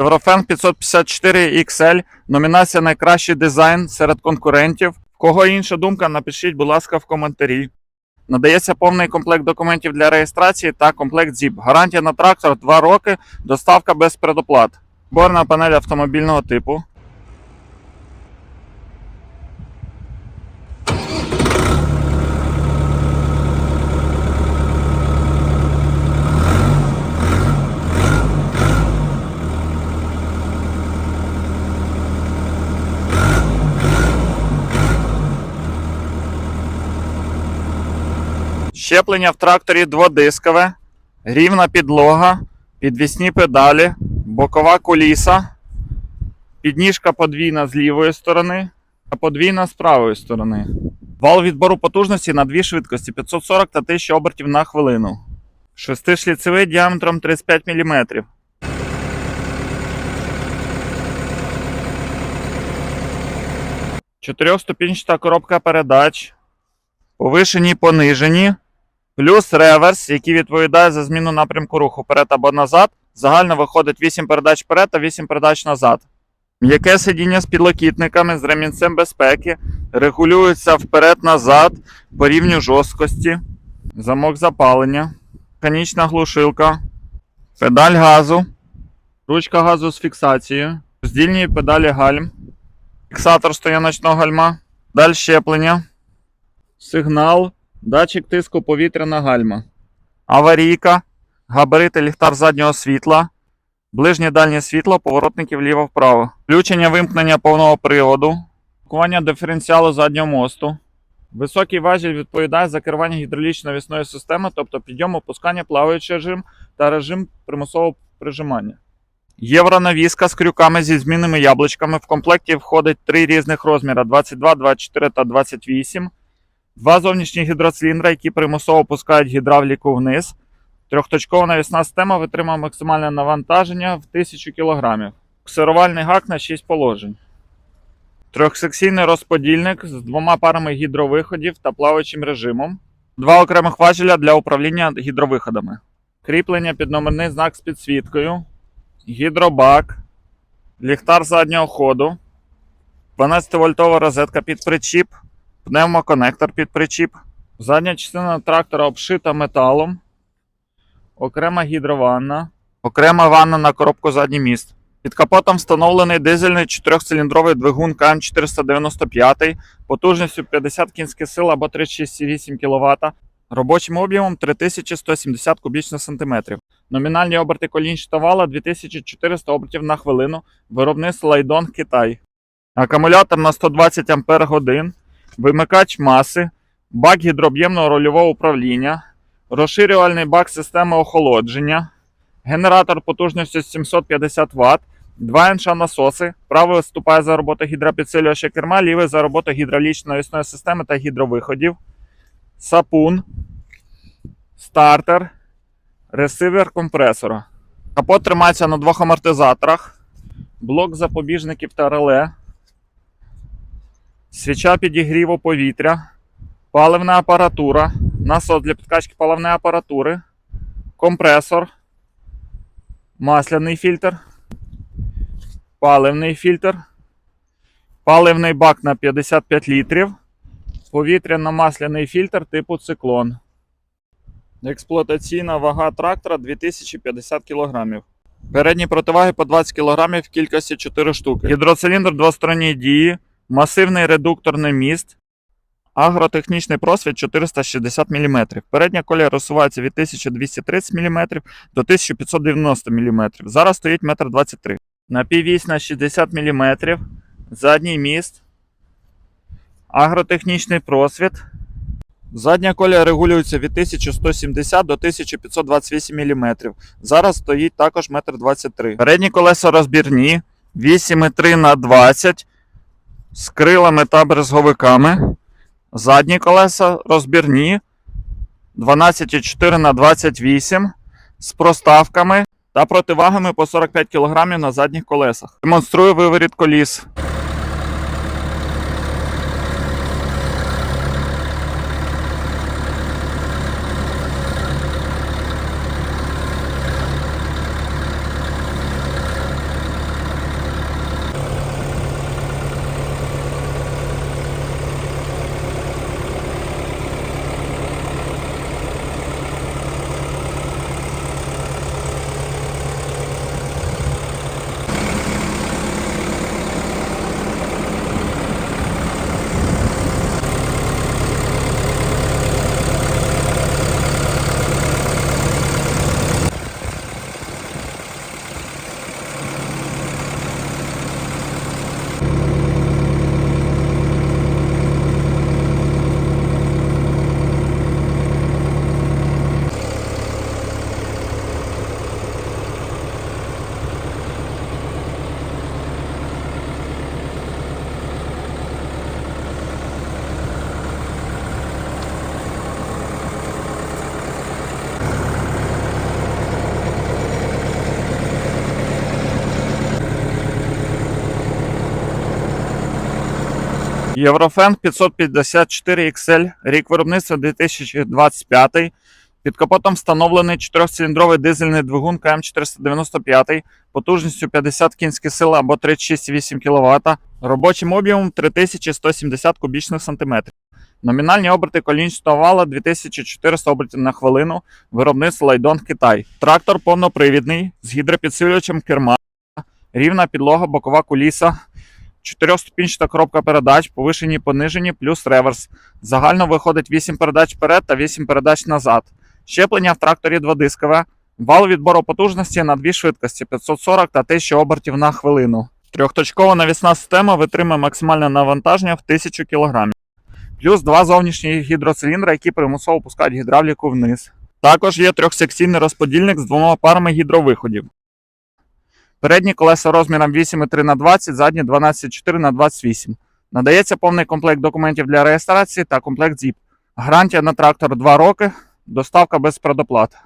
Єврофен 554 XL. Номінація Найкращий дизайн серед конкурентів. Кого інша думка, напишіть, будь ласка, в коментарі. Надається повний комплект документів для реєстрації та комплект ZIP. Гарантія на трактор 2 роки, доставка без предоплат. Борна панель автомобільного типу. Щеплення в тракторі дводискове, рівна підлога, підвісні педалі, бокова куліса, підніжка подвійна з лівої сторони, а подвійна з правої сторони. Вал відбору потужності на дві швидкості 540 та 1000 обертів на хвилину. Шестишліцевий діаметром 35 мм. Чотирьохступінчата коробка передач. Повишені, понижені. Плюс реверс, який відповідає за зміну напрямку руху вперед або назад. Загально виходить 8 передач вперед та 8 передач назад. М'яке сидіння з підлокітниками з ремінцем безпеки. Регулюється вперед-назад по рівню жорсткості. Замок запалення. Механічна глушилка. Педаль газу. Ручка газу з фіксацією. Роздільні педалі гальм. Фіксатор стояночного гальма. Даль щеплення. Сигнал. Датчик тиску повітря на гальма. Аварійка. Габарити ліхтар заднього світла. Ближнє дальнє світло, поворотники вліво-вправо. Включення вимкнення повного приводу. Блокування диференціалу заднього мосту. Високий важіль відповідає за керування гідравлічно-навісної системи, тобто підйом, опускання, плаваючий режим та режим примусового прижимання. Євронавіска з крюками зі змінними яблучками. В комплекті входить три різних розміри: 22, 24 та 28. Два зовнішні гідроциліндри, які примусово опускають гідравліку вниз. Трьохточкова навісна система витримує максимальне навантаження в 1000 кг. Ксерувальний гак на 6 положень. Трьохсекційний розподільник з двома парами гідровиходів та плаваючим режимом. Два окремих важеля для управління гідровиходами. Кріплення під номерний знак з підсвіткою. Гідробак. Ліхтар заднього ходу. 12-вольтова розетка під причіп. Пневмоконектор під причіп. Задня частина трактора обшита металом. Окрема гідрованна. Окрема ванна на коробку задній міст. Під капотом встановлений дизельний 4-циліндровий двигун КМ495 потужністю 50 кінських сил або 36,8 кВт, робочим об'ємом 3170 кубічних сантиметрів. Номінальні оберти колінчата вала 2400 обертів на хвилину. Виробництво Лайдон Китай. Акумулятор на 120 Ампер годин. Вимикач маси, бак гідрооб'ємного рульового управління, розширювальний бак системи охолодження, генератор потужністю 750 Вт, два НШ насоси. Правий виступає за роботу гідропідсилювача керма, лівий за роботу гідравлічної навісної системи та гідровиходів, сапун, стартер, ресивер компресора. Капот тримається на двох амортизаторах, блок запобіжників та реле. Свіча підігріву повітря, паливна апаратура, насос для підкачки паливної апаратури, компресор, масляний фільтр, паливний фільтр, паливний бак на 55 літрів, повітряно-масляний фільтр типу циклон. Експлуатаційна вага трактора 2050 кг. Передні противаги по 20 кг в кількості 4 штуки. Гідроциліндр двосторонньої дії масивний редукторний міст, агротехнічний просвіт 460 мм. Передня колія розсувається від 1230 мм до 1590 мм. Зараз стоїть 1,23 м. Напіввісь на 60 мм, задній міст, агротехнічний просвіт. Задня колія регулюється від 1170 до 1528 мм. Зараз стоїть також 1,23 м. Передні колеса розбірні 8,3 на 20 з крилами та брезговиками. Задні колеса розбірні 12,4 на 28 з проставками та противагами по 45 кг на задніх колесах. Демонструю виворіт коліс. Єврофен 554 XL, рік виробництва 2025. Під капотом встановлений 4-циліндровий дизельний двигун КМ495 потужністю 50 кінських сил або 36,8 кВт, робочим об'ємом 3170 кубічних сантиметрів. Номінальні оберти колінчатого вала 2400 обертів на хвилину, виробництво Лайдон Китай. Трактор повнопривідний з гідропідсилювачем керма, рівна підлога, бокова куліса, чотирьохступінчата коробка передач, повишені понижені, плюс реверс. Загально виходить 8 передач вперед та 8 передач назад. Щеплення в тракторі дводискове. Вал відбору потужності на дві швидкості 540 та 1000 обертів на хвилину. Трьохточкова навісна система витримує максимальне навантаження в 1000 кг. Плюс два зовнішні гідроциліндри, які примусово пускають гідравліку вниз. Також є трьохсекційний розподільник з двома парами гідровиходів. Передні колеса розміром 8,3 на 20, задні 12,4 на 28. Надається повний комплект документів для реєстрації та комплект ZIP. Гарантія на трактор 2 роки, доставка без предоплат.